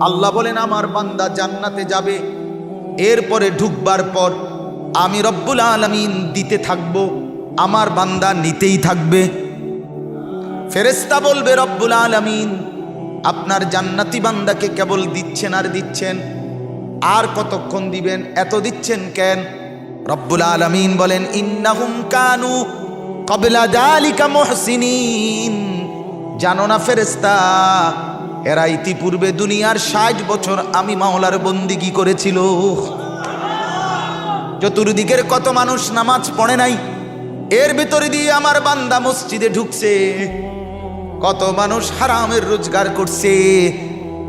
আল্লাহ বলেন, আমার বান্দা জান্নাতে যাবে। এরপরে ঢুকবার পর আমি রব্বুল আলমিন দিতে থাকব। আমার বান্দা নিতেই থাকবে। ফেরেস্তা বলবে, রব্বুল আলমিন, আপনার জান্নাতি বান্দাকে কেবল দিচ্ছেন আর দিচ্ছেন। আর কতক্ষণ দিবেন? এত দিচ্ছেন কেন? রব্বুল আলমিন বলেন, ইন্নাহুম কানু কবলা জালিকা জানো না ফেরেস্তা এরা ইতিপূর্বে দুনিয়ার ষাট বছর আমি মাওলার বন্দিগি করেছিল। চতুর্দিকের কত মানুষ নামাজ পড়ে নাই, এর ভিতরে দিয়ে আমার বান্দা মসজিদে ঢুকছে। কত মানুষ হারামের রোজগার করছে,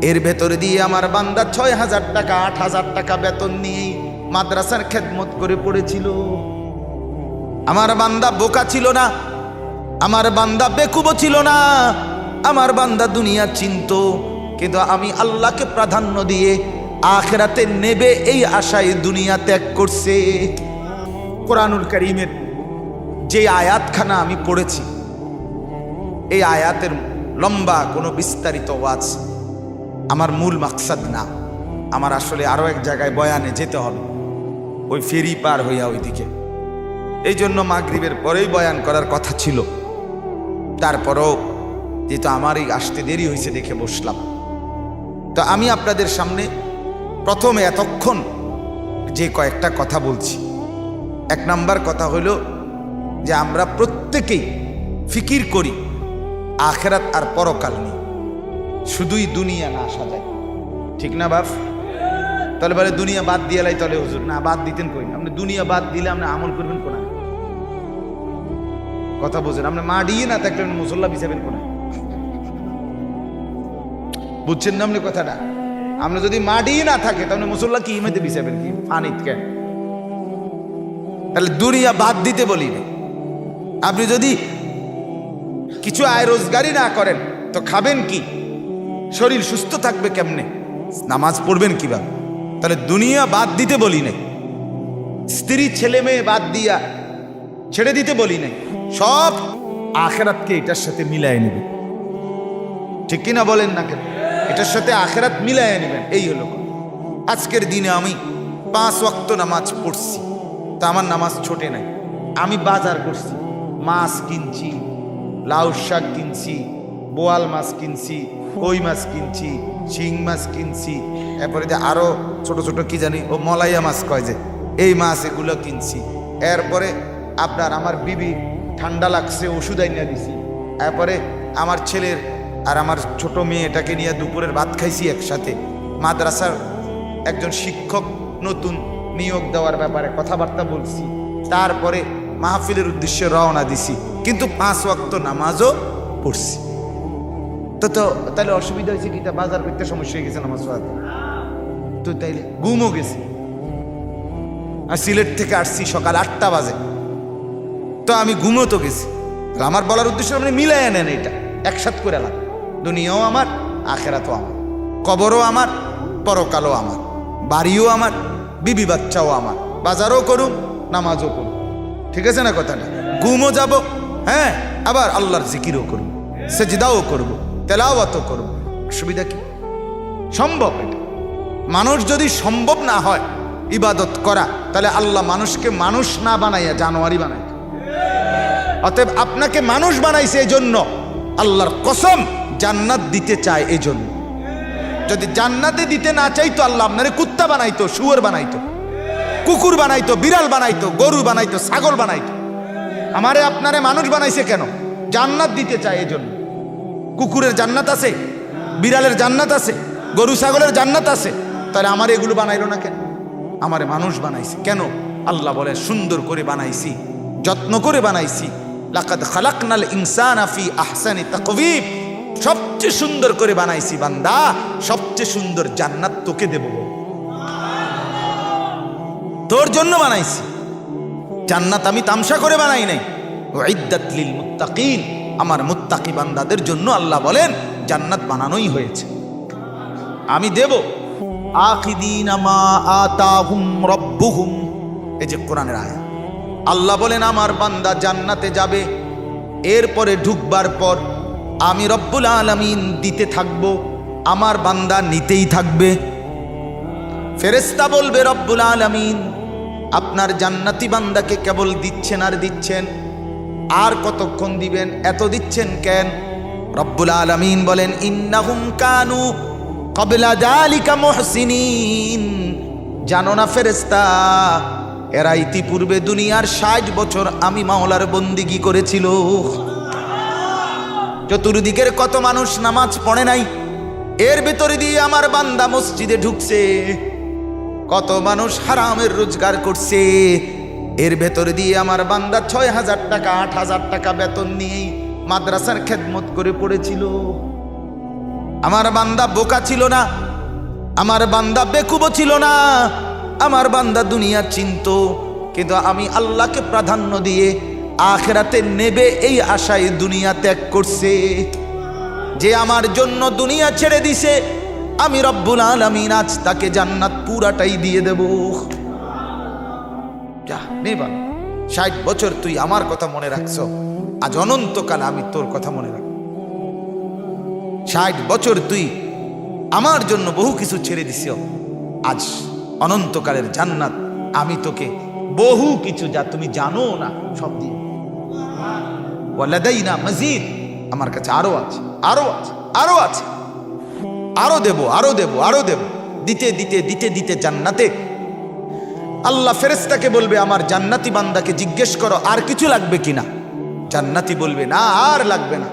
এর ভেতরে দিয়ে আমার বান্দা ছয় হাজার টাকা, আট হাজার টাকা বেতন নিয়ে মাদ্রাসার খেদমত করে পড়েছিল। আমার বান্দা বোকা ছিল না, আমার বান্দা বেকুবো ছিল না আমার বান্দা দুনিয়া চিন্ত, কিন্তু আমি আল্লাহকে প্রাধান্য দিয়ে আখেরাতে নেবে এই আশায় দুনিয়া ত্যাগ করছে। কোরআনুল করিমের যে আয়াতখানা আমি পড়েছি, এই আয়াতের লম্বা কোনো বিস্তারিত ওয়াজ আমার মূল মাকসাদ না। আমার আসলে আরও এক জায়গায় বয়ানে যেতে হবে। ওই ফেরি পার হইয়া ওইদিকে। এই জন্য মাগরিবের পরেই বয়ান করার কথা ছিল। তারপরও যেহেতু আমার এই আসতে দেরি হয়েছে দেখে বসলাম। তো আমি আপনাদের সামনে প্রথমে এতক্ষণ যে কয়েকটা কথা বলছি। এক নাম্বার কথা হলো যে আমরা প্রত্যেকেই ফিকির করি, আখেরাত আর পরকাল নেই শুধুই দুনিয়া না আসা যায় ঠিক না বাপ? তাহলে বলে দুনিয়া বাদ দিয়ে লাই তাহলে হুজুর। না, বাদ দিতেন কই? আপনি দুনিয়া বাদ দিলে আপনি আমল করবেন কোনা কথা বোঝেন, আপনি মা দিয়ে না থাকলে আপনি মুসল্লা বিছাবেন কোনা বুঝছেন না আপনি কথাটা? আপনি যদি মাটি না থাকে, তাহলে মুসল্লা কি ইমেতে বিছাবেন কি? ফানিত কেন? তাহলে দুনিয়া বাদ দিতে বলি না। আপনি যদি কিছু আয় রোজগারই না করেন, তো খাবেন কি? শরীর সুস্থ থাকবে কেমনে? নামাজ পড়বেন কীভাবে? তাহলে দুনিয়া বাদ দিতে বলি নাই। স্ত্রী ছেলে মেয়ে বাদ দিয়া ছেড়ে দিতে বলি নাই। সব আখেরাতকে এটার সাথে মিলায় নেবে। ঠিক কিনা বলেন না কেন? এটার সাথে আখেরাত মিলাই নেবেন, এই হলো আজকের দিনে আমি পাঁচ ওয়াক্ত নামাজ পড়ছি, তা আমার নামাজ ছোটে নাই। আমি বাজার করছি, মাছ কিনছি, লাউ শাক কিনছি, বোয়াল মাছ কিনছি, কই মাছ কিনছি, শিং মাছ কিনছি, এরপরে যে আরও ছোট ছোট কি জানি, ও মলাইয়া মাছ কয় যে, এই মাছ এগুলো কিনছি। এরপরে আপনার আমার বিবি ঠান্ডা লাগছে, ওষুধ আইনা দিছি। এরপরে আমার ছেলের আর আমার ছোট মেয়েটাকে নিয়ে দুপুরের ভাত খাইছি একসাথে। মাদ্রাসার একজন শিক্ষক নতুন নিয়োগ দেওয়ার ব্যাপারে কথাবার্তা বলছি। তারপরে মাহফিলের উদ্দেশ্যে রওনা দিছি। কিন্তু পাঁচ ওয়াক্ত নামাজও পড়ছি। তো তো, তাহলে অসুবিধা হয়েছে কি? তা বাজার করতে সমস্যা হয়ে গেছে নামাজ পড়াতে। তো তাইলে ঘুমও গেছি। আর সিলেট থেকে আসছি সকাল আটটা বাজে। তো আমি ঘুমও তো গেছি। আমার বলার উদ্দেশ্য আপনি মিলাই নেন এটা। একসাথ করে লাগ দুনিয়াও আমার, আখেরাতও আমার। কবরও আমার, পরকালও আমার। বাড়িও আমার, বিবি বাচ্চাও আমার। বাজারও করুন নামাজও করুন ঠিক আছে না কথাটা? ঘুমও যাব হ্যাঁ আবার আল্লাহর জিকিরও করব সেজদাও করব, তেলাওয়াতও করব। সুবিধা কি? সম্ভব এটা? মানুষ যদি সম্ভব না হয় ইবাদত করা, তাহলে আল্লাহ মানুষকে মানুষ না বানাইয়া জানোয়ারি বানায় অতএব আপনাকে মানুষ বানাইছে এই জন্য আল্লাহর কসম জান্নাত দিতে চায় এই জন্য যদি জান্নাতে দিতে না চাইতো আল্লাহ আপনারে কুত্তা বানাইতো, শুয়োর বানাইতো, কুকুর বানাইতো, বিড়াল বানাইতো, গরু বানাইতো, ছাগল বানাইতো। আমারে আপনারে মানুষ বানাইছে কেন? জান্নাত দিতে চায় এই জন্য কুকুরের জান্নাত আছে, বিড়ালের জান্নাত আছে, গরু ছাগলের জান্নাত আছে। তাহলে আমার এগুলো বানাইলো না কেন? আমারে মানুষ বানাইছে। কেন? আল্লাহ বলে, সুন্দর করে বানাইছি, যত্ন করে বানাইছি। লাকাদ খালাকনাল ইনসান আফি আহসানি তাকবীব সবচেয়ে সুন্দর করে বানাইছি বান্দা, সবচেয়ে সুন্দর জান্নাত তোকে দেব। তোর জন্য বানাইছি। জান্নাত আমি তামসা করে বানাই নাই। ওয়াইদ্দাত লিল মুত্তাকিন। আমার মুত্তাকি বান্দাদের জন্য আল্লাহ বলেন, জান্নাত বানানোই হয়েছে। আমি দেব। আখিদিন মা আতাহুম রব্বুহুম। এই যে কোরআনের আয়া আল্লাহ বলেন, আমার বান্দা জান্নাতে যাবে। এরপরে ঢুকবার পর আমি রব্বুল আলামিন দিতে থাকব। আমার বান্দা নিতেই থাকবে। ফেরেস্তা বলবে, রব্বুল আলামিন, আপনার জান্নাতি বান্দাকে কেবল দিচ্ছেন আর দিচ্ছেন। আর কতক্ষণ দিবেন, এত দিচ্ছেন কেন? রব্বুল আলামিন বলেন, ইন্নাহুম কানু কবলা জালিকা মুহসিনিন। জানো না ফেরেস্তা এরা ইতিপূর্বে দুনিয়ার ষাট বছর আমি মাওলার বন্দিগি করেছিল। চতুর্দিকের কত মানুষ নামাজ পড়ে নাই, এর ভেতরে দিয়ে আমার বান্দা মসজিদে ঢুকছে। কত মানুষ হারামের রোজগার করছে, এর ভেতরে দিয়ে আমার বান্দা ছয় হাজার টাকা, আট হাজার টাকা বেতন নিয়েই মাদ্রাসার খেদমত করে পড়েছিল। আমার বান্দা বোকা ছিল না, আমার বান্দা বেকুবো ছিল না আমার বান্দা দুনিয়া চিন্ত, কিন্তু আমি আল্লাহকে প্রাধান্য দিয়ে আখেরাতে নেবে এই আশায় দুনিয়া ত্যাগ করছে। যে আমার জন্য দুনিয়া ছেড়ে দিছে, আমি রব্বুল আলমিন আজ তাকে জান্নাত পুরাটাই দিয়ে দেব। যা নেবা ষাট বছর তুই আমার কথা মনে রাখছ, আজ অনন্তকাল আমি তোর কথা মনে রাখ। ষাট বছর তুই আমার জন্য বহু কিছু ছেড়ে দিস আজ অনন্তকালের জান্নাত। আমি তোকে বহু কিছু যা তুমি জানো না, সব দিয়ে। না মজিদ। আমার কাছে আরও আছে আরও আছে আরও আছে। আরও দেব আরও দেব আরও দেব। দিতে দিতে দিতে দিতে জান্নাতে। আল্লাহ ফেরেস্তাকে বলবে, আমার জান্নাতি বান্দাকে জিজ্ঞেস করো, আর কিছু লাগবে কিনা? জান্নাতি বলবে, না, আর লাগবে না।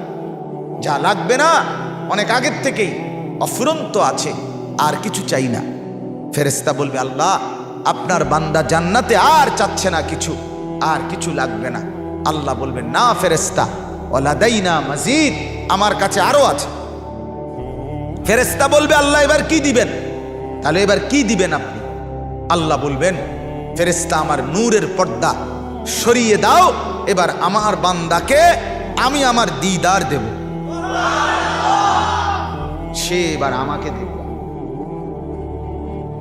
যা লাগবে না, অনেক আগের থেকেই অফুরন্ত আছে, আর কিছু চাই না। ফেরেস্তা বলবে, আল্লাহ, আপনার বান্দা জান্নাতে আর চাচ্ছে না কিছু, আর কিছু লাগবে না। আল্লাহ বলবেন না ফেরেস্তা ওলাদাই না মজিদ, আমার কাছে আরও আছে। ফেরেস্তা বলবে, আল্লাহ, এবার কি দিবেন? তাহলে এবার কি দিবেন আপনি? আল্লাহ বলবেন ফেরেস্তা আমার নূরের পর্দা সরিয়ে দাও, এবার আমার বান্দাকে আমি আমার দিদার দেব। সে এবার আমাকে দেব।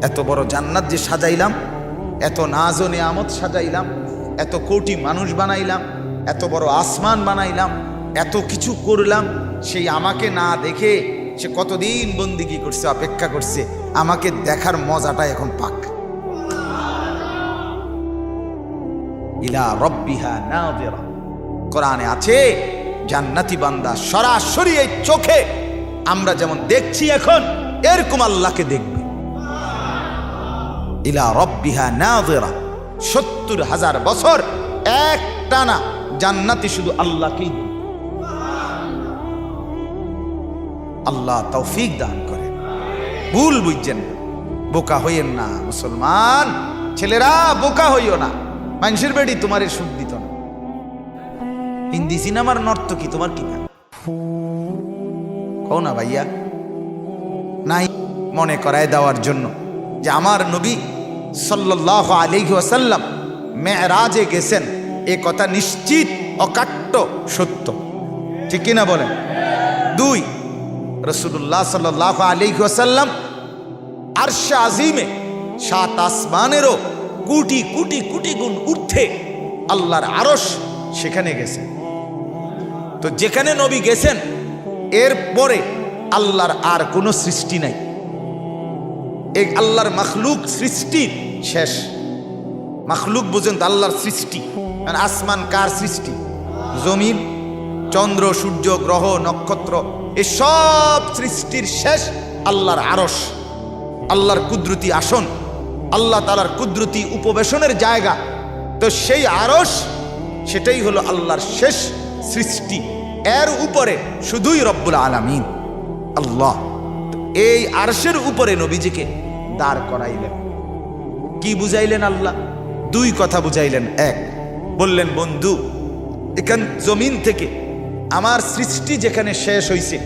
এত বড় জান্নাত যে সাজাইলাম, এত নাজ ও নেয়ামত সাজাইলাম, এত কোটি মানুষ বানাইলাম, এত বড় আসমান বানাইলাম, এত কিছু করলাম, সেই আমাকে না দেখে সে কতদিন বন্দিগি করছে, অপেক্ষা করছে, আমাকে দেখার মজাটা এখন পাক। ইলা রব্বিহা নাযিরা। কোরআনে আছে, জান্নাতি বান্দা সরাসরি এই চোখে, আমরা যেমন দেখছি এখন, এরকম আল্লাহকে দেখবে। ইলা রব্বিহা নাযিরা। সত্তর হাজার বছর এক টানা জান্নাতি শুধু আল্লাহকেই। আল্লাহ তৌফিক দান করে ভুল বুঝছেন না। বোকা হইয়েন না মুসলমান। ছেলেরা বোকা হইও না। মানুষের বেড়ি তোমার সুখ দিত না। হিন্দি সিনেমার নর্তকী তোমার কি না কও না ভাইয়া। নাই মনে করায় দেওয়ার জন্য। যে আমার নবী সাল্লাহ আলিহি ওয়াসাল্লাম মেয়েরাজে গেছেন, এ কথা নিশ্চিত, অকাট্য, সত্য। ঠিক কিনা বলেন? দুই রসুল্লাহ সাল্লাহ আলিহি ওয়াসাল্লাম আরশা আজিমে সাত আসমানেরও কোটি কোটি কোটি গুণ ঊর্ধ্বে আল্লাহর আরস সেখানে গেছে। তো যেখানে নবী গেছেন এর পরে আল্লাহর আর কোনো সৃষ্টি নাই। এই আল্লাহর মখলুক সৃষ্টি শেষ। মখলুক বুঝেন তো আল্লাহর সৃষ্টি। মানে আসমান কার সৃষ্টি? জমিন, চন্দ্র, সূর্য, গ্রহ, নক্ষত্র এসব সৃষ্টির শেষ আল্লাহর আরস আল্লাহর কুদরতি আসন, আল্লাহ তালার কুদরতি উপবেশনের জায়গা। তো সেই আরস সেটাই হলো আল্লাহর শেষ সৃষ্টি। এর উপরে শুধুই রব্বুল আলামিন। আল্লাহ। এই আরশের উপরে নবীজিকে দাঁড় করাইলেন। কি বুঝাইলেন আল্লাহ? দুই কথা বুঝাইলেন। এক, বললেন, বন্ধু, এখান জমিন থেকে আমার সৃষ্টি যেখানে শেষ হইছে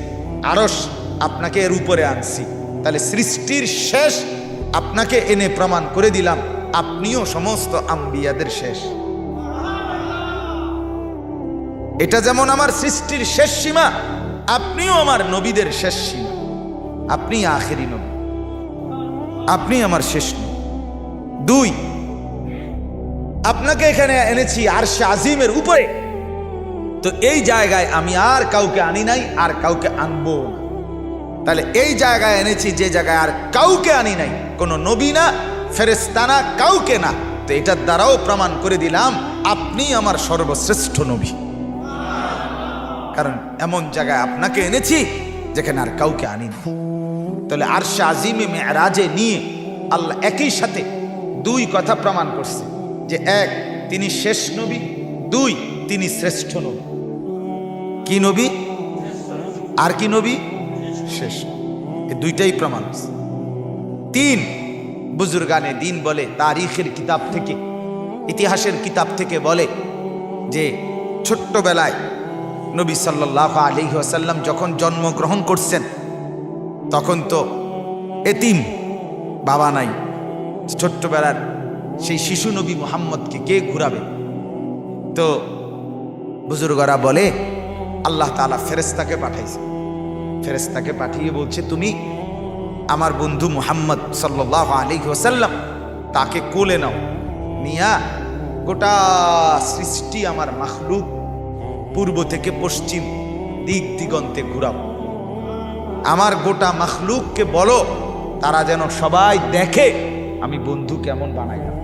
আরস আপনাকে এর উপরে আনছি। তাহলে সৃষ্টির শেষ আপনাকে এনে প্রমাণ করে দিলাম, আপনিও সমস্ত আম্বিয়াদের শেষ। এটা যেমন আমার সৃষ্টির শেষ সীমা, আপনিও আমার নবীদের শেষ সীমা। আপনি আখেরি নবী। আপনি আমার শেষ নবী। দুই, আপনাকে এখানে এনেছি আর আজিমের উপরে। তো এই জায়গায় আমি আর কাউকে আনি নাই, আর কাউকে আনব না। তাহলে এই জায়গায় এনেছি, যে জায়গায় আর কাউকে আনি নাই। কোনো নবী না ফেরেস্তানা কাউকে না। তো এটার দ্বারাও প্রমাণ করে দিলাম, আপনি আমার সর্বশ্রেষ্ঠ নবী। কারণ এমন জায়গায় আপনাকে এনেছি, যেখানে আর কাউকে আনি নাই। তাহলে আরশে আজিমে মেরাজে নিয়ে আল্লাহ একই সাথে দুই কথা প্রমাণ করছে। যে এক, তিনি শেষ নবী, দুই, তিনি শ্রেষ্ঠ নবী। কি নবী? আর কি নবী? শেষ এই দুইটাই প্রমাণ। তিন, বুজুর্গানে দিন বলে, তারিখের কিতাব থেকে, ইতিহাসের কিতাব থেকে বলে যে ছোট্টবেলায় নবী সাল্লাহ আলী যখন জন্মগ্রহণ করছেন তখন তো এতিম বাবা নাই। ছোট্টবেলার সেই শিশু নবী মোহাম্মদকে কে ঘুরাবে? তো বুজুর্গরা বলে, আল্লাহ তালা ফেরেস্তাকে পাঠাইছে। ফেরেস্তাকে পাঠিয়ে বলছে, তুমি আমার বন্ধু মুহাম্মদ সাল্লাহ আলী ওসাল্লাম তাকে কোলে নাও। নিয়া গোটা সৃষ্টি আমার মাখলুক, পূর্ব থেকে পশ্চিম দিক দিগন্তে ঘুরাও। আমার গোটা মখলুককে বলো, তারা যেন সবাই দেখে আমি বন্ধু কেমন বানাইলাম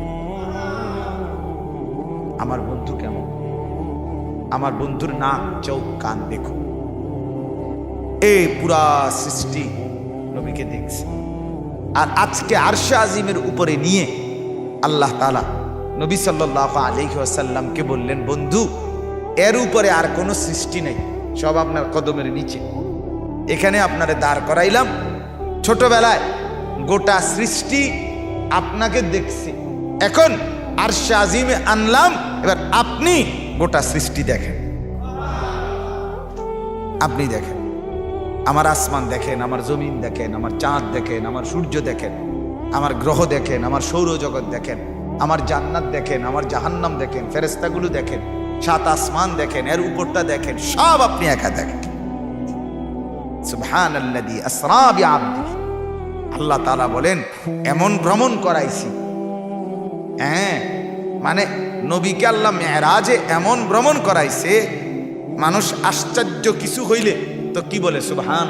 আমার বন্ধু কেমন? আমার বন্ধুর নাক, চোখ, কান দেখো। এই পুরা সৃষ্টি নবীকে দেখছে। আর আজকে আরশা আজিমের উপরে নিয়ে আল্লাহ তালা নবী সাল্লাহ আলহিহাসাল্লামকে বললেন, বন্ধু, এর উপরে আর কোনো সৃষ্টি নেই, সব আপনার কদমের নিচে। এখানে আপনারে দাঁড় করাইলাম। ছোটবেলায় গোটা সৃষ্টি আপনাকে দেখছি। এখন আরশে আজিমে আনলাম, এবার আপনি গোটা সৃষ্টি দেখেন। আপনি দেখেন, আমার আসমান দেখেন, আমার জমিন দেখেন, আমার চাঁদ দেখেন, আমার সূর্য দেখেন, আমার গ্রহ দেখেন, আমার সৌরজগৎ দেখেন, আমার জান্নাত দেখেন, আমার জাহান্নাম দেখেন ফেরেস্তাগুলো দেখেন, সাত আসমান দেখেন, এর উপরটা দেখেন, সব আপনি একা দেখেন। সুবহান আল্লাহ তালা বলেন, এমন ভ্রমণ করাইছি। হ্যাঁ মানে নবীকে আল্লাহ মেয়েরাজে এমন ভ্রমণ করাইছে, মানুষ আশ্চর্য কিছু হইলে, তো কি বলে সুবহান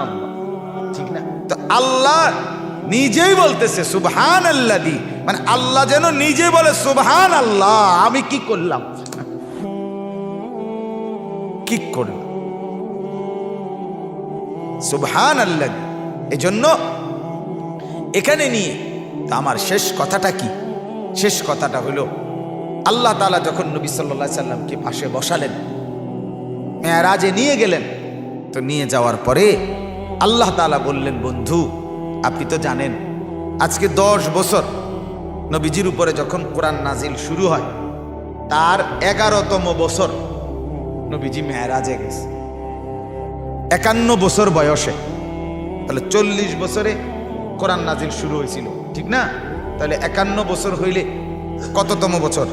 ঠিক না? তো আল্লাহ নিজেই বলতেছে সুবহান আল্লাহ দি মানে আল্লাহ যেন নিজে বলে সুবহান আল্লাহ আমি কি করলাম? কি করলাম? সুবহান আল্লাহ এজন্য এখানে নিয়ে তা আমার শেষ কথাটা কি? শেষ কথাটা হলো, আল্লাহ তালা যখন নবী সাল্লা সাল্লামকে পাশে বসালেন, মেয়ারাজে নিয়ে গেলেন, তো নিয়ে যাওয়ার পরে আল্লাহ তালা বললেন, বন্ধু, আপনি তো জানেন, আজকে দশ বছর নবীজির উপরে যখন কোরআন নাজিল শুরু হয়, তার এগারোতম বছর নবীজি মেয়ারাজে গেছে। একান্ন বছর বয়সে। তাহলে চল্লিশ বছরে কোরআন নাজিল শুরু হয়েছিল, ঠিক না? তাহলে একান্ন বছর হইলে কততম বছর?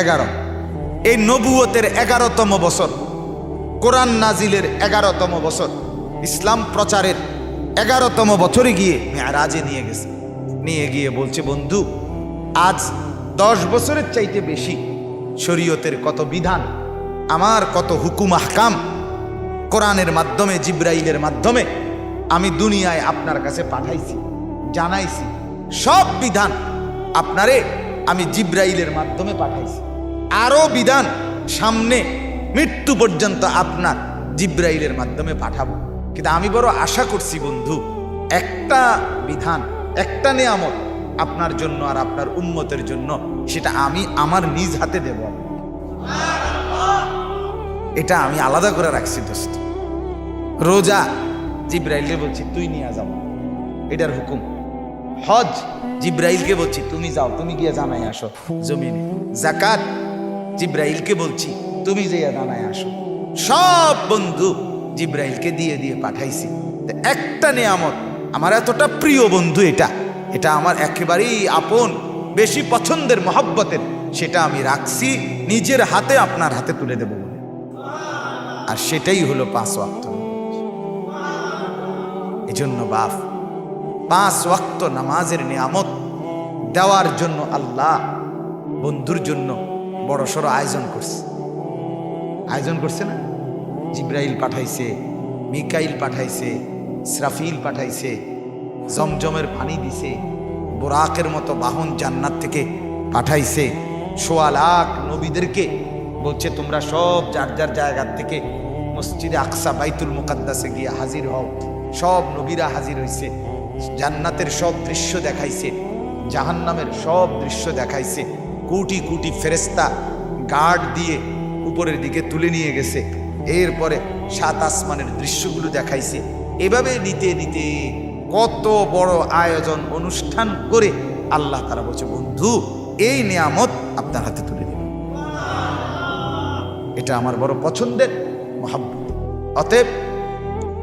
এগারো। এই নবুয়তের এগারোতম বছর, কোরআন নাজিলের এগারোতম বছর, ইসলাম প্রচারের এগারোতম বছরে গিয়ে মেয়ারাজে নিয়ে গেছে। নিয়ে গিয়ে বলছে, বন্ধু, আজ দশ বছরের চাইতে বেশি শরীয়তের কত বিধান, আমার কত হুকুম, আহকাম কোরআনের মাধ্যমে, জিব্রাইলের মাধ্যমে আমি দুনিয়ায় আপনার কাছে পাঠাইছি, জানাইছি। সব বিধান আপনারে আমি জিব্রাইলের মাধ্যমে পাঠাইছি। আরও বিধান সামনে মৃত্যু পর্যন্ত আপনার জিব্রাইলের মাধ্যমে পাঠাবো। কিন্তু আমি বড় আশা করছি বন্ধু, একটা বিধান, একটা নিয়ামত আপনার জন্য আর আপনার উন্মতের জন্য, সেটা আমি আমার নিজ হাতে দেব। এটা আমি আলাদা করে রাখছি, দোস্ত। রোজা, জিব্রাইলকে বলছি, তুই নিয়ে যাও। এটার হুকুম। হজ, জিব্রাইলকে বলছি, তুমি যাও, তুমি গিয়ে জানাই আসো জমিনে। জাকাত জিব্রাইলকে বলছি, তুমি যেয়ে জানাই আসো। সব বন্ধু জিব্রাইলকে দিয়ে দিয়ে পাঠাইছি। একটা নিয়ামত, আমার এতটা প্রিয় বন্ধু এটা। এটা আমার একেবারেই আপন, বেশি পছন্দের, মহব্বতের, সেটা আমি রাখছি, নিজের হাতে আপনার হাতে তুলে দেব আর সেটাই হলো পাঁচ ওয়াক্ত এজন্য বাপ, পাঁচ ওয়াক্ত নামাজের নিয়ামত দেওয়ার জন্য আল্লাহ বন্ধুর জন্য বড় সড়ো আয়োজন করছে। আয়োজন করছে না? জিব্রাইল পাঠাইছে, মিকাইল পাঠাইছে ইসরাফিল পাঠাইছে, জমজমের পানি দিছে, বোরাকের মতো বাহন জান্নাত থেকে পাঠাইছে। সোয়া লাখ নবীদেরকে বলছে, তোমরা সব যার যার জায়গার থেকে মসজিদে আকসা বাইতুল মুকাদ্দাসে গিয়ে হাজির হও। সব নবীরা হাজির হইছে। জান্নাতের সব দৃশ্য দেখাইছে। জাহান্নামের সব দৃশ্য দেখাইছে। কোটি কোটি ফেরেস্তা গার্ড দিয়ে উপরের দিকে তুলে নিয়ে গেছে। এরপরে সাত আসমানের দৃশ্যগুলো দেখাইছে। এভাবে নিতে নিতে কত বড় আয়োজন, অনুষ্ঠান করে আল্লাহ তারা বলছে, বন্ধু, এই নিয়ামত আপনার হাতে তুলে এটা আমার বড় পছন্দের মহাব্বত। অতএব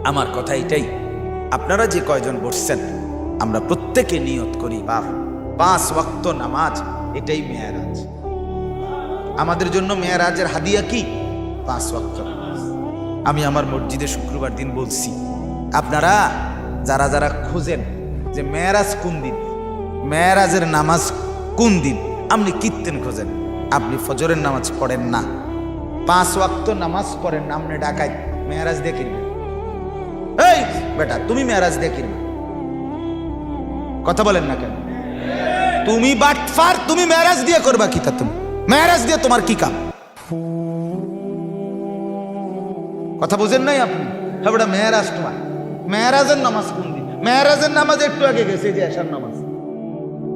আমার কথা এটাই, আপনারা যে কয়জন বসছেন, আমরা প্রত্যেকে নিয়ত করি বা পাঁচ ওয়াক্ত নামাজ, এটাই মেয়ারাজ। আমাদের জন্য মেয়ারাজের হাদিয়া কি? পাঁচ ওয়াক্ত আমি আমার মসজিদে শুক্রবার দিন বলছি, আপনারা যারা যারা খুঁজেন যে মেয়ারাজ কোন দিন, মেয়ারাজের নামাজ কোন দিন, আপনি কীর্তেন খোঁজেন, আপনি ফজরের নামাজ পড়েন না। পাঁচ ওয়াক্ত নামাজ পড়েন না আপনি ডাকাই মেয়ারাজ দিয়ে এই বেটা, তুমি মেয়ারাজ দিয়ে কথা বলেন না কেন? তুমি বাটফার, তুমি মেয়ারাজ দিয়ে করবা কি তা তুমি? মেয়ারাজ দিয়ে তোমার কি কাম? কথা বুঝেন নাই আপনি? হ্যাঁ বেটা, মেয়ারাজ তোমার। মেয়ারাজের নামাজ কোন দিন? মেয়ারাজের নামাজ একটু আগে গেছে যে এসার নামাজ।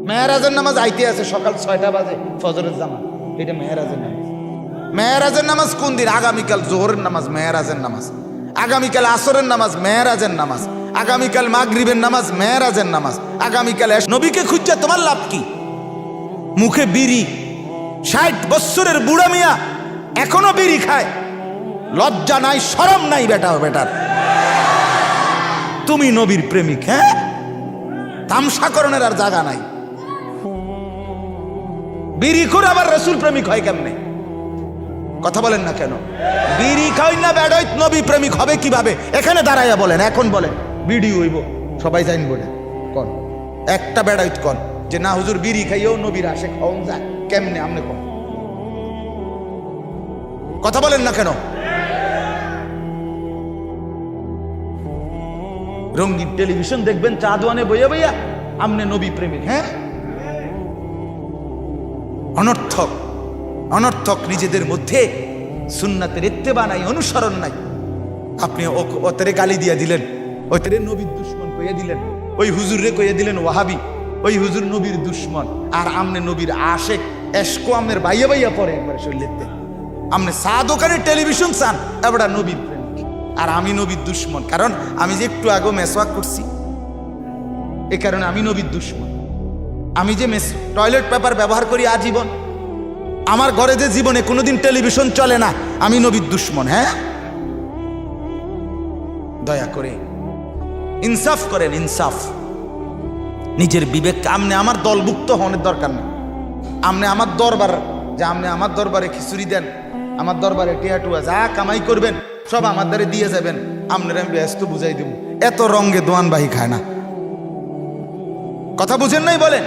মেয়ারাজের নামাজ আইতে আছে সকাল ছয়টা বাজে, ফজরের জামা এটা মেয়ারাজের নামাজ। মেয়ারাজের নামাজ কোন দিন? আগামীকাল জোহরের নামাজ, মেয়ারাজের নামাজ। আগামীকাল আসরের নামাজ, মেয়ারাজের নামাজ। আগামীকাল মাগরিবের নামাজ, মেয়ারাজের নামাজ। আগামীকাল নবীকে খুঁজছে, তোমার লাভ কি? মুখে বিড়ি। ষাট বৎসরের বুড়া মিয়া এখনও বিড়ি খায়। লজ্জা নাই, সরম নাই, বেটা, বেটার। তুমি নবীর প্রেমিক হ্যাঁ? তামসাকরণের আর জায়গা নাই। বিড়ি করে আবার রসুল প্রেমিক হয় কেমনে? কথা বলেন না কেন? বিড়ি খাই না বেড়াইত নবী প্রেমিক হবে কীভাবে? এখানে দাঁড়াইয়া বলেন, এখন বলেন। বিড়ি হইব, সবাই জানব না কন, একটা বেড়াইত কন, যে না হুজুর বিড়ি খাইও নবীর আসে, খাওন যায়। কেমনে, আমনে কন? কথা বলেন না কেন? রঙ্গিন টেলিভিশন দেখবেন চা দোয়ানে বইয়া বইয়া, আমনে নবী প্রেমিক। হ্যাঁ? অনর্থক। অনর্থক নিজেদের মধ্যে সুন্নাতের ইত্তেবা নাই, অনুসরণ নাই। আপনি ওতেরে গালি দিয়া দিলেন, ওতেরে নবীর দুশ্মন কইয়া দিলেন, ওই হুজুরে কইয়া দিলেন, ওয়াহাবি, ওই হুজুর নবীর দুশ্মন। আর আমনে নবীর আশেক এসকো আমের বাইয়া বাইয়া পরে একবারে শরীরেতে আমনে চা দোকানে টেলিভিশন চান এবার নবীর আর আমি নবীর দুশ্মন, কারণ আমি যে একটু আগে মেসওয়াক করছি। এ কারণে আমি নবীর দুশ্মন। আমি যে মেস টয়লেট পেপার ব্যবহার করি আজীবন। আমার ঘরে যে জীবনে কোনোদিন টেলিভিশন চলে না, আমি নবীর দুশ্মন হ্যাঁ? দয়া করে ইনসাফ করেন, ইনসাফ। নিজের বিবেক আমনে আমার দলভুক্ত হওয়ার দরকার নেই। আমনে আমার দরবার, যে আমনে আমার দরবারে খিচুড়ি দেন, আমার দরবারে টিয়াটুয়া যা কামাই করবেন, সব আমার দ্বারে দিয়ে যাবেন। আপনার আমি ব্যস্ত বুঝাই দেব। এত রঙ্গে দোয়ানবাহি খায় না। কথা বুঝেন নাই বলেন?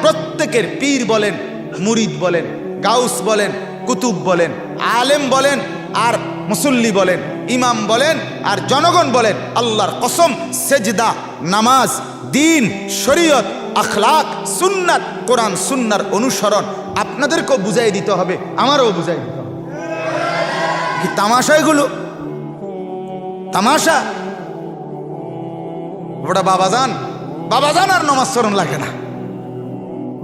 প্রত্যেকের পীর বলেন, মুরিদ বলেন গাউস বলেন, কুতুব বলেন, আলেম বলেন আর মুসল্লি বলেন, ইমাম বলেন আর জনগণ বলেন, আল্লাহর কসম, সেজদা, নামাজ, দিন, শরীয়ত, আখলাক, সুন্নাত, কোরআন, সুন্নার অনুসরণ আপনাদেরকেও বুঝাই দিতে হবে, আমারও বুঝাই দিতে হবে। কি তামাশা এগুলো? তামাশা? ওটা বাবাজান বাবাজান আর নমাজ স্মরণ লাগে না।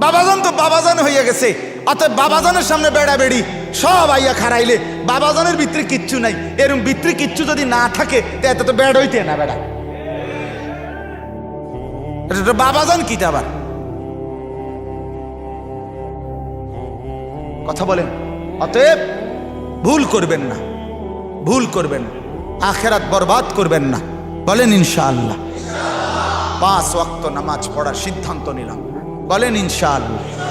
বাবাজান তো বাবাজান হইয়া গেছে। অতএব বাবাজানের সামনে বেড়া বেড়ি, সব আইয়া খারাইলে বাবাজানের ভিতরে কিচ্ছু নাই। এরম ভিতরে কিচ্ছু যদি না থাকে এত তো বেড় হইতে না বেড়া। বাবাজান কি আবার? কথা বলেন। অতএব ভুল করবেন না। ভুল করবেন আখেরাত বরবাদ করবেন না। বলেন ইনশাআল্লাহ। পাঁচ ওয়াক্ত নামাজ পড়ার সিদ্ধান্ত নিলাম। বলেন, ইনশাআল্লাহ।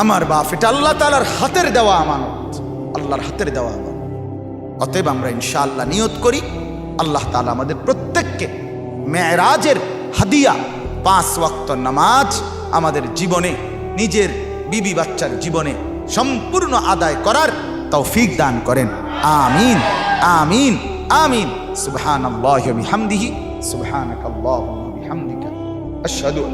আমার বাপ, এটা আল্লাহ তালার হাতের দেওয়া আমানত। আল্লাহর হাতের দেওয়া আমানত। অতএব আমরা ইনশাআল্লাহ নিয়ত করি, আল্লাহ তালা আমাদের প্রত্যেককে মেয়েরাজের হাদিয়া, পাঁচ ওয়াক্ত নামাজ আমাদের জীবনে, নিজের বিবি বাচ্চার জীবনে সম্পূর্ণ আদায় করার তৌফিক দান করেন। আমিন আমিন আমিন। সুবহানাল্লাহি ওয়া বিহামদিহি, সুবহানাকাল্লাহুম্মা বিহামদিকা। আশহাদু